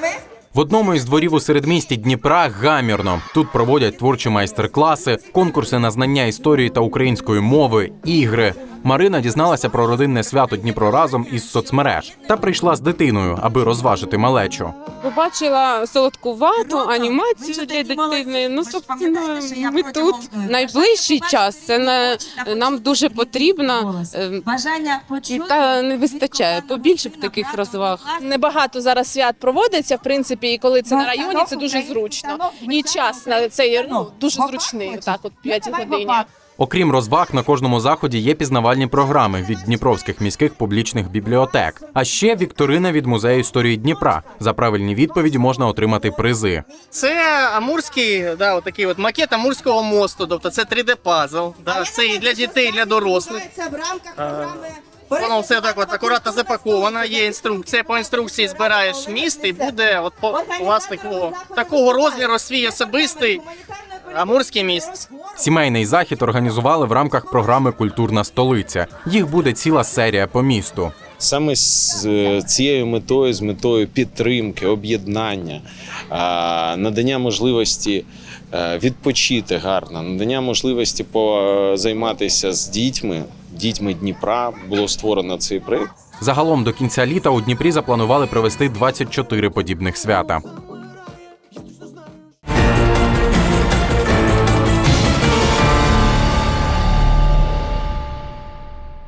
нами. В одному із дворів у середмісті Дніпра гамірно. Тут проводять творчі майстер-класи, конкурси на знання історії та української мови, ігри. Марина дізналася про родинне свято Дніпро разом із соцмереж та прийшла з дитиною, аби розважити малечу. Побачила солодкувату анімацію для дитини. Ну, собственно, ми тут найближчий час. Це на нам дуже потрібно. е, Бажання та не вистачає побільше б таких розваг. Небагато зараз свят проводиться, в принципі, і коли це на районі, це дуже зручно. І час на цей ну, дуже зручний, так от 5 годині. Окрім розваг, на кожному заході є пізнавальні програми від дніпровських міських публічних бібліотек. А ще вікторина від музею історії Дніпра. За правильні відповіді можна отримати призи. Це амурський, да, от такий от макет амурського мосту. Тобто це 3D пазл. Да, це і для дітей, і для дорослих. Це в рамках програми. Воно все так от акуратно запаковано. Є інструкція. По інструкції збираєш міст і буде от по вас такого такого розміру свій особистий амурський міст. Сімейний захід організували в рамках програми Культурна столиця. Їх буде ціла серія по місту. Саме з е, цією метою, з метою підтримки, об'єднання, надання можливості е, відпочити гарно, надання можливості позайматися з дітьми, дітьми Дніпра було створено цей проєкт. Загалом до кінця літа у Дніпрі запланували провести 24 подібних свята.